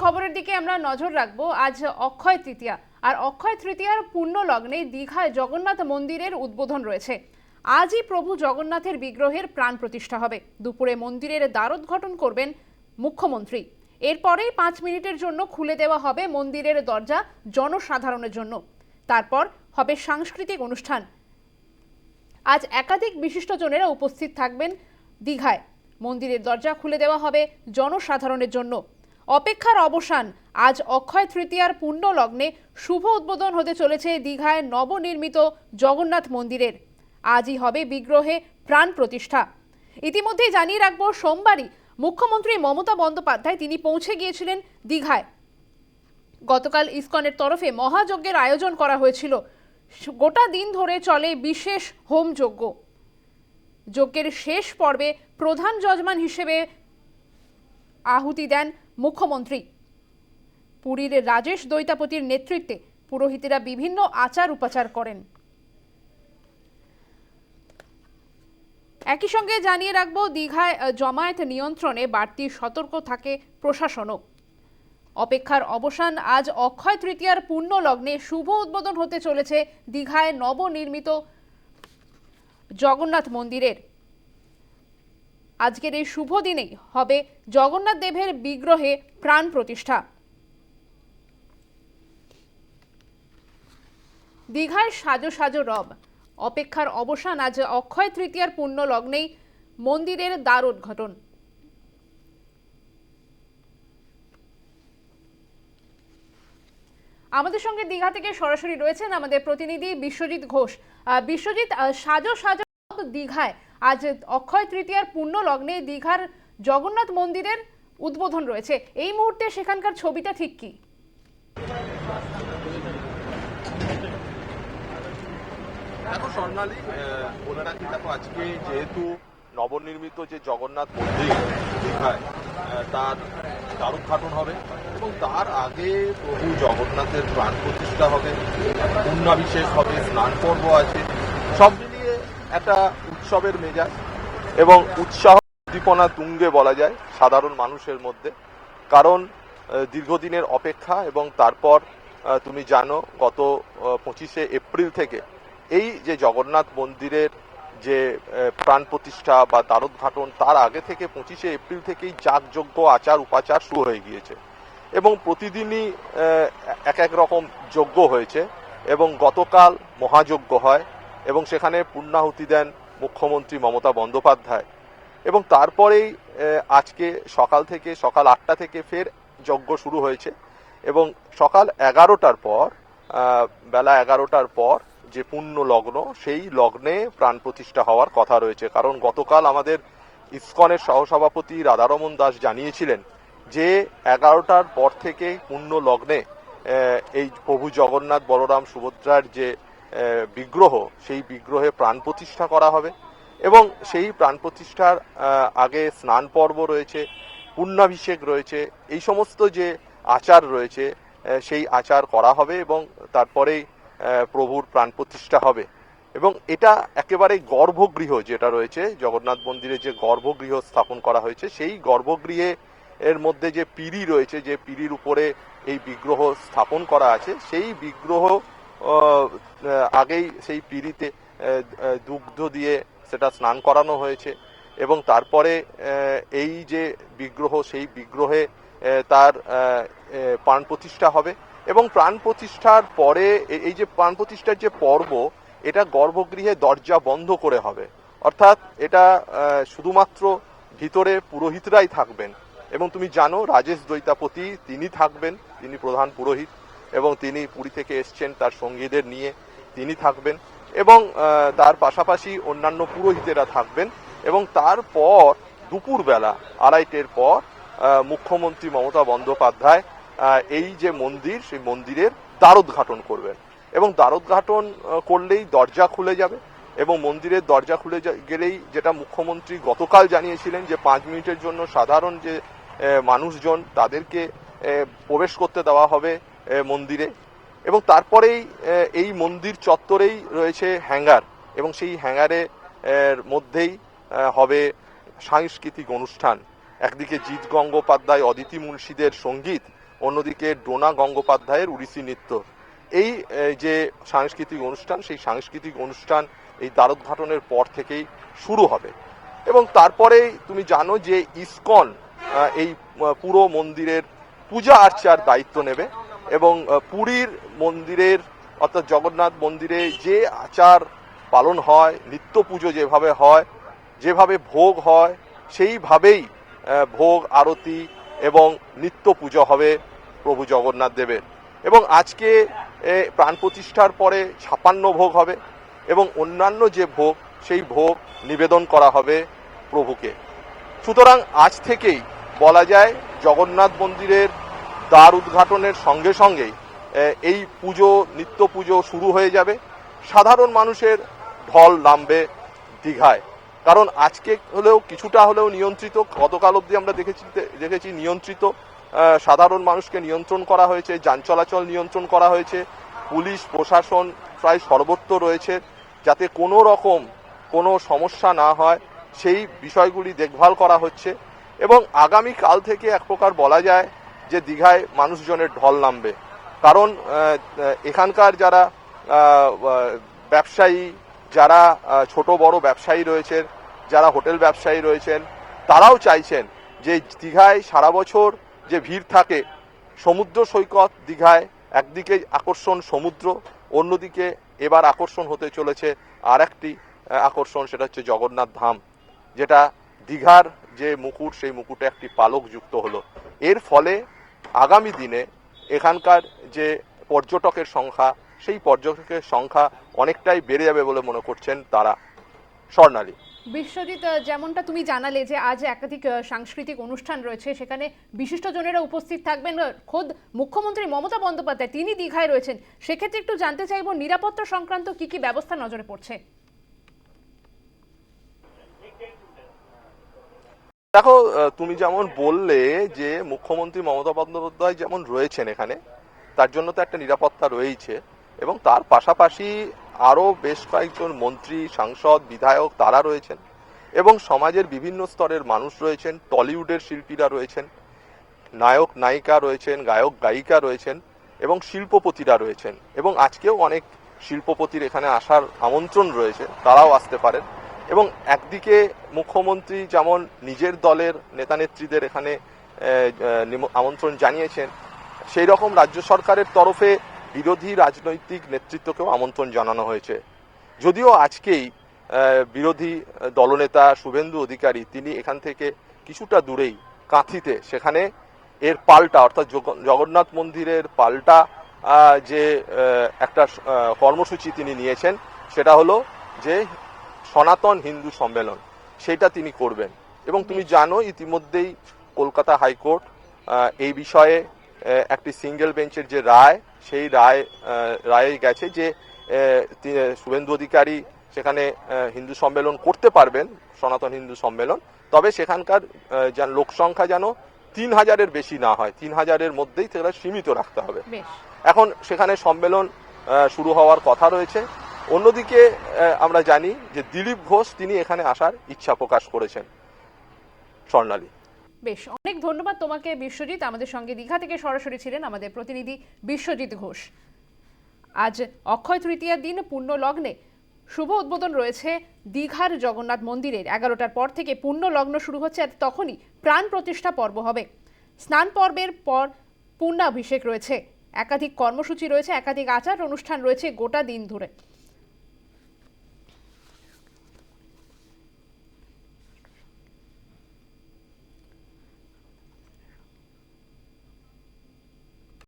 খবরের দিকে আমরা নজর রাখব। আজ অক্ষয় তৃতীয়া। আর অক্ষয় তৃতীয়ার পূর্ণ লগ্নে দীঘায় জগন্নাথ মন্দিরের উদ্বোধন রয়েছে। আজই প্রভু জগন্নাথের বিগ্রহের প্রাণ প্রতিষ্ঠা হবে। দুপুরে মন্দিরের দ্বারোদ্ঘাটন করবেন মুখ্যমন্ত্রী। এরপরেই পাঁচ মিনিটের জন্য খুলে দেওয়া হবে মন্দিরের দরজা জনসাধারণের জন্য। তারপর হবে সাংস্কৃতিক অনুষ্ঠান। আজ একাধিক বিশিষ্টজনেরা উপস্থিত থাকবেন দীঘায়। মন্দিরের দরজা খুলে দেওয়া হবে জনসাধারণের জন্য। অপেক্ষার অবসান। আজ অক্ষয় তৃতীয়ার পূর্ণ লগ্নে শুভ উদ্বোধন হতে চলেছে দীঘায় নবনির্মিত জগন্নাথ মন্দিরের। আজই হবে বিগ্রহে প্রাণ প্রতিষ্ঠা। ইতিমধ্যেই জানিয়ে রাখব, সোমবারই মুখ্যমন্ত্রী মমতা বন্দ্যোপাধ্যায় তিনি পৌঁছে গিয়েছিলেন দীঘায়। গতকাল ইসকনের তরফে মহাযজ্ঞের আয়োজন করা হয়েছিল। গোটা দিন ধরে চলে বিশেষ হোম যজ্ঞ যজ্ঞের শেষ পর্বে প্রধান যজমান হিসেবে আহুতি দেন মুখ্যমন্ত্রী। পুরীর রাজেশ দৈতাপতির নেতৃত্বে পুরোহিতেরা বিভিন্ন আচার উপাচার করেন। একই সঙ্গে জানিয়ে রাখব, দীঘায় জমায়েত নিয়ন্ত্রণে বাড়তি সতর্ক থাকে প্রশাসনও। অপেক্ষার অবসান আজ অক্ষয় তৃতীয়ার পূর্ণ লগ্নে শুভ উদ্বোধন হতে চলেছে দীঘায় নবনির্মিত জগন্নাথ মন্দিরের। আজকের এই শুভ দিনেই হবে জগন্নাথ দেবের বিগ্রহে প্রাণ প্রতিষ্ঠা। দীঘায় সাজো সাজো রব। অপেক্ষার অবসান আজ অক্ষয় তৃতীয়ার পূর্ণ লগ্নেই মন্দিরের দ্বার উদ্ঘাটন। আমাদের সঙ্গে দীঘা থেকে সরাসরি রয়েছেন আমাদের প্রতিনিধি বিশ্বজিৎ ঘোষ। বিশ্বজিৎ সাজো সাজো দীঘায়। আজ অক্ষয় তৃতীয়ার পূর্ণ লগ্নে দীঘার জগন্নাথ মন্দিরের উদ্বোধন রয়েছে। এই মুহূর্তে সেখানকার ছবিটা ঠিক কি? দেখো স্বর্ণালী বলে রাখি, দেখো আজকে যেহেতু নবনির্মিত যে জগন্নাথ মন্দির দীঘায় তার দ্বারোদ্ঘাটন হবে এবং তার আগে প্রভু জগন্নাথের প্রাণ প্রতিষ্ঠা হবে পূর্ণাভিষেক হবে, স্নান পর্ব আছে, সব একটা উৎসবের মেজাজ এবং উৎসাহ উদ্দীপনা তুঙ্গে বলা যায় সাধারণ মানুষের মধ্যে। কারণ দীর্ঘদিনের অপেক্ষা এবং তারপর তুমি জানো, গত পঁচিশে এপ্রিল থেকে এই যে জগন্নাথ মন্দিরের যে প্রাণ প্রতিষ্ঠা বা দ্বারোদ্ঘাটন, তার আগে থেকে পঁচিশে এপ্রিল থেকেই যাগযজ্ঞ, আচার, উপাচার শুরু হয়ে গিয়েছে এবং প্রতিদিনই এক এক রকম যজ্ঞ হয়েছে এবং গতকাল মহাযজ্ঞ হয়। এবং সেখানে পূর্ণাহুতি দেন মুখ্যমন্ত্রী মমতা বন্দ্যোপাধ্যায়। এবং তারপরেই আজকে সকাল থেকে, সকাল আটটা থেকে ফের যজ্ঞ শুরু হয়েছে এবং সকাল এগারোটার পর বেলা এগারোটার পর যে পূর্ণ লগ্ন সেই লগ্নে প্রাণ প্রতিষ্ঠা হওয়ার কথা রয়েছে। কারণ গতকাল আমাদের ইসকনের সহসভাপতি রাধারমন দাস জানিয়েছিলেন যে এগারোটার পর থেকে পূর্ণ লগ্নে এই প্রভু জগন্নাথ বলরাম সুভদ্রার যে বিগ্রহ, সেই বিগ্রহে প্রাণ প্রতিষ্ঠা করা হবে এবং সেই প্রাণ প্রতিষ্ঠার আগে স্নান পর্ব রয়েছে পূর্ণাভিষেক রয়েছে, এই সমস্ত যে আচার রয়েছে সেই আচার করা হবে এবং তারপরেই প্রভুর প্রাণ প্রতিষ্ঠা হবে। এবং এটা একেবারে গর্ভগৃহ যেটা রয়েছে, জগন্নাথ মন্দিরে যে গর্ভগৃহ স্থাপন করা হয়েছে, সেই গর্ভগৃহে এর মধ্যে যে পিড়ি রয়েছে, যে পিড়ির উপরে এই বিগ্রহ স্থাপন করা আছে, সেই বিগ্রহ আগেই সেই পিঁড়িতে দুগ্ধ দিয়ে সেটা স্নান করানো হয়েছে এবং তারপরে এই যে বিগ্রহ, সেই বিগ্রহে তার প্রাণ প্রতিষ্ঠা হবে এবং প্রাণ প্রতিষ্ঠার পরে এই যে প্রাণ প্রতিষ্ঠার যে পর্ব, এটা গর্ভগৃহে দরজা বন্ধ করে হবে। অর্থাৎ এটা শুধুমাত্র ভিতরে পুরোহিতরাই থাকবেন এবং তুমি জানো, রাজেশ দৈতাপতি তিনি থাকবেন, তিনি প্রধান পুরোহিত। এবং তিনি পুরী থেকে এসছেন তার সঙ্গীদের নিয়ে। তিনি থাকবেন এবং তার পাশাপাশি অন্যান্য পুরোহিতেরা থাকবেন এবং তারপর দুপুরবেলা, আড়াইটের পর মুখ্যমন্ত্রী মমতা বন্দ্যোপাধ্যায় এই যে মন্দির, সেই মন্দিরের দ্বারোদ্ঘাটন করবেন। এবং দ্বারোদ্ঘাটন করলেই দরজা খুলে যাবে এবং মন্দিরের দরজা খুলে গেলেই যেটা মুখ্যমন্ত্রী গতকাল জানিয়েছিলেন যে পাঁচ মিনিটের জন্য সাধারণ যে মানুষজন তাদেরকে প্রবেশ করতে দেওয়া হবে। মন্দিরে। এবং তারপরেই এই মন্দির চত্বরেই রয়েছে হ্যাঙ্গার। এবং সেই হ্যাঙ্গারে মধ্যেই হবে সাংস্কৃতিক অনুষ্ঠান। একদিকে জিৎ গঙ্গোপাধ্যায়, অদিতি মুন্সিদের সংগীত, অন্যদিকে ডোনা গঙ্গোপাধ্যায়ের উড়িষ্যি নৃত্য। এই যে সাংস্কৃতিক অনুষ্ঠান, সেই সাংস্কৃতিক অনুষ্ঠান এই দ্বারোদ্ঘাটনের পর থেকেই শুরু হবে। এবং তারপরেই তুমি জানো যে ইসকন এই, পুরো মন্দিরের পূজা আর্চার দায়িত্ব নেবে। এবং পুরীর মন্দিরের অর্থাৎ জগন্নাথ মন্দিরে যে আচার পালন হয়, নিত্য পুজো যেভাবে হয়, যেভাবে ভোগ হয়, সেইভাবেই ভোগ, আরতি এবং নিত্য পুজো হবে প্রভু জগন্নাথ দেবের। এবং আজকে প্রাণ প্রতিষ্ঠার পরে ছাপান্ন ভোগ হবে এবং অন্যান্য যে ভোগ, সেই ভোগ নিবেদন করা হবে প্রভুকে। সুতরাং আজ থেকেই বলা যায়, জগন্নাথ মন্দিরের দ্বার উদ্ঘাটনের সঙ্গে সঙ্গেই এ, এই পুজো নিত্য পুজো শুরু হয়ে যাবে। সাধারণ মানুষের ঢল নামবে দীঘায়। কারণ আজকে হলেও কিছুটা হলেও নিয়ন্ত্রিত গতকাল অবধি আমরা দেখেছি দেখেছি নিয়ন্ত্রিত সাধারণ মানুষকে নিয়ন্ত্রণ করা হয়েছে যান চলাচল নিয়ন্ত্রণ করা হয়েছে পুলিশ প্রশাসন প্রায় সর্বত্র রয়েছে যাতে কোনো রকম কোনো সমস্যা না হয় সেই বিষয়গুলি দেখভাল করা হচ্ছে। এবং আগামী কাল থেকে এক প্রকার বলা যায় যে দীঘায় মানুষজনের ঢল নামবে। কারণ এখানকার যারা ব্যবসায়ী, যারা ছোট বড় ব্যবসায়ী রয়েছেন, যারা হোটেল ব্যবসায়ী রয়েছেন, তারাও চাইছেন যে দীঘায় সারা বছর যে ভিড় থাকে, সমুদ্র সৈকত দীঘায় একদিকে আকর্ষণ সমুদ্র, অন্যদিকে এবার আকর্ষণ হতে চলেছে আর একটি আকর্ষণ, সেটা হচ্ছে জগন্নাথ ধাম, যেটা দীঘার যে মুকুট, সেই মুকুটে একটি পালক যুক্ত হলো। এর ফলে আগামী দিনে এখানকার যে পর্যটকের সংখ্যা, সেই পর্যটকের সংখ্যা অনেকটাই বেড়ে যাবে বলে মনে করছেন তারা। স্বর্ণালী। বিশ্বজিৎ যেমনটা তুমি জানালে যে আজ একাধিক সাংস্কৃতিক অনুষ্ঠান রয়েছে, সেখানে বিশিষ্টজনেরা উপস্থিত থাকবেন। খোদ মুখ্যমন্ত্রী মমতা বন্দ্যোপাধ্যায়, তিনি দীঘায় রয়েছেন। সেক্ষেত্রে একটু জানতে চাইব, নিরাপত্তা সংক্রান্ত কি কি ব্যবস্থা নজরে পড়ছে? দেখো তুমি যেমন বললে যে মুখ্যমন্ত্রী মমতা বন্দ্যোপাধ্যায় যেমন রয়েছেন এখানে, তার জন্য তো একটা নিরাপত্তা রয়েছে এবং তার পাশাপাশি আরও বেশ কয়েকজন মন্ত্রী, সাংসদ, বিধায়ক তারা রয়েছেন। এবং সমাজের বিভিন্ন স্তরের মানুষ রয়েছেন, টলিউডের শিল্পীরা রয়েছেন, নায়ক, নায়িকা রয়েছেন, গায়ক, গায়িকা রয়েছেন, এবং শিল্পপতিরা রয়েছেন। এবং আজকেও অনেক শিল্পপতির এখানে আসার আমন্ত্রণ রয়েছে, তারাও আসতে পারেন। এবং একদিকে মুখ্যমন্ত্রী যেমন নিজের দলের নেতানেত্রীদের এখানে আমন্ত্রণ জানিয়েছেন, সেই রকম রাজ্য সরকারের তরফে বিরোধী রাজনৈতিক নেতৃত্বকেও আমন্ত্রণ জানানো হয়েছে। যদিও আজকেই বিরোধী দলনেতা শুভেন্দু অধিকারী, তিনি এখান থেকে কিছুটা দূরেই, কাঁথিতে, সেখানে এর পাল্টা, অর্থাৎ জগন্নাথ মন্দিরের পাল্টা যে একটা কর্মসূচি তিনি নিয়েছেন, সেটা হলো যে সনাতন হিন্দু সম্মেলন সেটা তিনি করবেন। এবং তুমি জানো ইতিমধ্যেই কলকাতা হাইকোর্ট এই বিষয়ে একটি সিঙ্গেল বেঞ্চের যে রায় সেই রায় রায়ে গেছে যে শুভেন্দু অধিকারী সেখানে হিন্দু সম্মেলন করতে পারবেন সনাতন হিন্দু সম্মেলন। তবে সেখানকার যেন লোক সংখ্যা যেন তিন হাজারের বেশি না হয় তিন হাজারের মধ্যেই সেটা সীমিত রাখতে হবে। এখন সেখানে সম্মেলন শুরু হওয়ার কথা রয়েছে। অন্যদিকে আমরা জানি যে দিলীপ ঘোষ তিনি এখানে আসার ইচ্ছা প্রকাশ করেছেন। স্বর্ণালী। বেশ, অনেক ধন্যবাদ তোমাকে বিশ্বজিৎ। আমাদের সঙ্গে দীঘা থেকে সরাসরি ছিলেন আমাদের প্রতিনিধি বিশ্বজিৎ ঘোষ। আজ অক্ষয় তৃতীয়ার দিন পূর্ণ লগ্নে শুভ উদ্বোধন রয়েছে দীঘার জগন্নাথ মন্দিরের। এগারোটার পর থেকে পূর্ণ লগ্ন শুরু হচ্ছে আর তখনই প্রাণ প্রতিষ্ঠা পর্ব হবে। স্নান পর্বের পর পূর্ণাভিষেক রয়েছে। একাধিক কর্মসূচি রয়েছে, একাধিক আচার অনুষ্ঠান রয়েছে গোটা দিন ধরে।